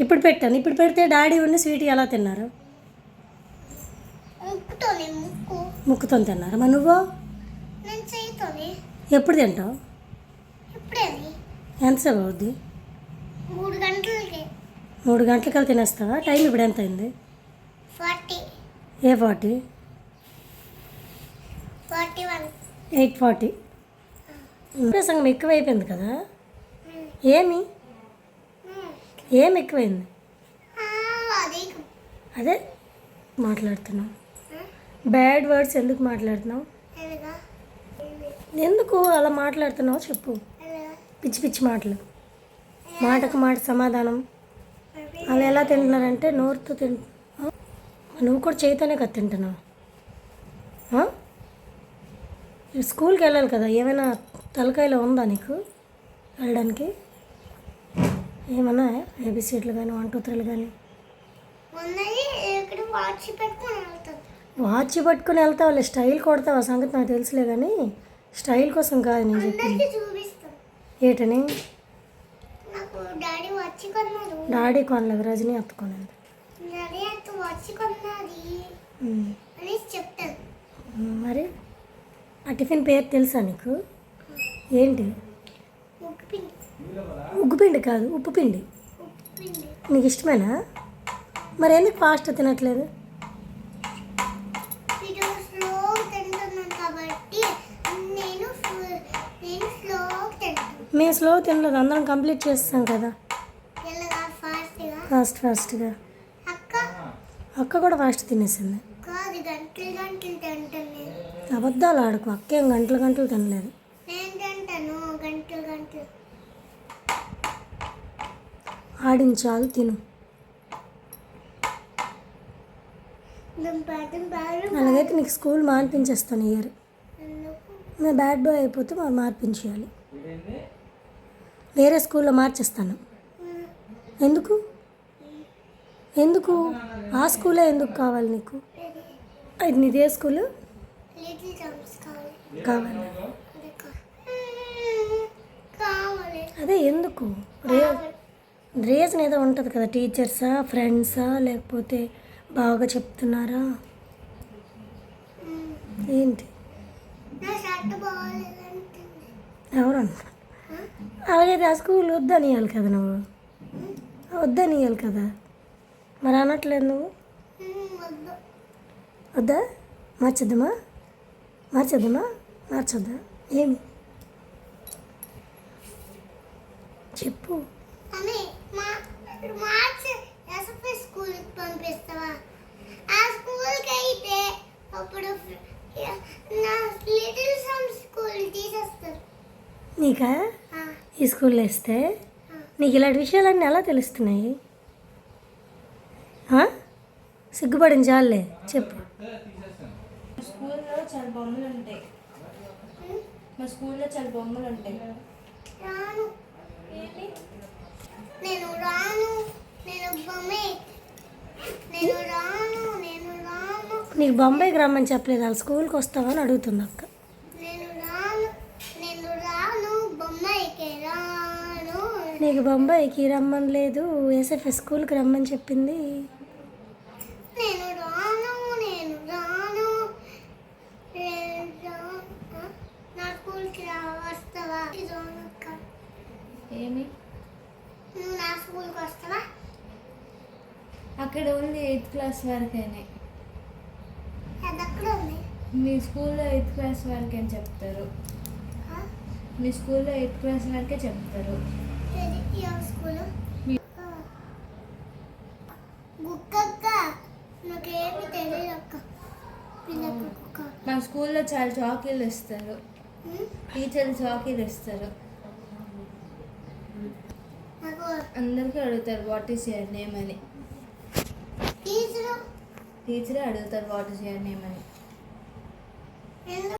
ఇప్పుడు పెట్టాను ఇప్పుడు పెడితే డాడీ ఉండి స్వీట్ ఎలా తిన్నారు? ముక్కుతో తిన్నారు? మరి నువ్వు? ఎప్పుడు తింటావు? ఎంతసేపు అవుద్ది? మూడు గంటలకి. మూడు గంటలకల్లా తినేస్తావా? టైం ఇప్పుడు ఎంత అయింది? ఫార్టీ. ఏ forty? Forty one. Eight forty. సంగం ఎక్కువైపోయింది కదా? ఏమి? ఏమి ఎక్కువైంది? అది మాట్లాడుతున్నావు బ్యాడ్ వర్డ్స్ ఎందుకు మాట్లాడుతున్నావు? ఎందుకు? అలా మాట్లాడుతున్నావు చెప్పు. పిచ్చి పిచ్చి మాటలు. మాటకు మాట సమాధానం. అలా ఎలా తింటున్నారంటే నోరుతో తింటు? నువ్వు కూడా చేతనే కదా తింటున్నావు. స్కూల్కి వెళ్ళాలి కదా ఏమైనా తలకాయలో ఉందా నీకు? వెళ్ళడానికి? ఏమన్నా ఏబిసిడ్లు కానీ వన్ టూ త్రీలు కానీ? వాచ్ పెట్టుకొని పట్టుకుని వెళ్తావులే స్టైల్ కొడతావు? ఆ సంగతి నాకు తెలుసులే కానీ స్టైల్ కోసం కాదు నేను చెప్పింది. ఏటని? డాడీ కొనలేదు రజనీ అత్తుకోలేదు డాడీ అంత వచ్చి కొన్నది ఉమ్. అనేసి చెప్తాను. ఉమ్, మరి? ఆ టిఫిన్ పేరు తెలుసా నీకు? ఏంటి? ఉగ్గుపిండి కాదు ఉప్పు పిండి. నీకు ఇష్టమేనా? మరి ఎందుకు ఫాస్ట్ తినట్లేదు? మేము స్లో తినలేదు అందరం కంప్లీట్ చేస్తాం కదా. ఫాస్ట్ ఫాస్ట్గా అక్క? కూడా ఫాస్ట్ తినేసింది. అబద్ధాలు ఆడుకో అక్కేం గంటలు గంటలు తినలేదు నేను తింటాను గంటలు గంటలు ఆడించాలు తిను. అలాగైతే నీకు స్కూల్ మార్పించేస్తాను ఇయర్. నా బ్యాడ్ బాయ్ అయిపోతే మరి మార్పించేయాలి. వేరే స్కూల్లో మార్చేస్తాను. ఎందుకు? ఎందుకు? ఆ స్కూలే ఎందుకు కావాలి నీకు? అది నీదే స్కూల్? కావాలి అదే కావాలి. అదే ఎందుకు? రే రీజన్ ఏదో ఉంటుంది కదా టీచర్సా ఫ్రెండ్సా లేకపోతే బాగా చెప్తున్నారా? ఏంటి? ఎవరన్నా అలాగే ఆ స్కూల్ వద్దనియాలి కదా నువ్వు? వద్దనియాలి కదా? మరి అనట్లేదు నువ్వు? వద్దా? మార్చేద్దామా? మార్చేద్దామా? మార్చొద్దా? ఏమి? చెప్పు. అని మా మార్చి ఎస్ఎఫ్ఐ స్కూల్కి పంపిస్తావా? ఆ స్కూల్కి అయితే అప్పుడు నా లిటిల్ సమ్ స్కూల్ తీసేస్తారు. నీకా? ఈ స్కూల్లో వేస్తే? నీకు ఇలాంటి విషయాలన్నీ ఎలా తెలుస్తున్నాయి? సిగ్గుపడిన చాలే చెప్పు. స్కూల్లో చాలా బొమ్మలు ఉంటాయి. మా స్కూల్లో చాలా బొమ్మలు ఉంటాయి రాను ఏంటి నేను రాను నేను బొమ్మే నేను రాను నేను రాను నీకు బొంబాయికి రమ్మని చెప్పలేదు వాళ్ళ స్కూల్కి వస్తావా అని అడుగుతుంది అక్క. నేను రాను నేను రాను బొమ్మాయికి రాను. నీకు బొంబాయికి రమ్మని లేదు ఎస్ఎఫ్ఎస్ స్కూల్కి రమ్మని చెప్పింది. నేను రాను నేను రాను. నేను రాను. ఆ? నా స్కూల్కి రా వస్తావా? రాను అక్క. ఏమి? అక్కడ ఓన్లీ ఎయిత్ క్లాస్ వరకేనే. ఉంది మీ స్కూల్లో ఎయిత్ క్లాస్ వరకే చెప్తారు? మీ స్కూల్లో ఎయిత్ క్లాస్ వరకే చెప్తారు. మీ- స్కూల్లో చాలా చాకీలు ఇస్తారు? టీచర్లు చాకీలు ఇస్తారు. అందరికీ అడుగుతారు వాట్ ఈస్ యువర్ నేమ్ అని. టీచరే అడుగుతారు వాట్ ఇస్ యువర్ నేమ్ అని.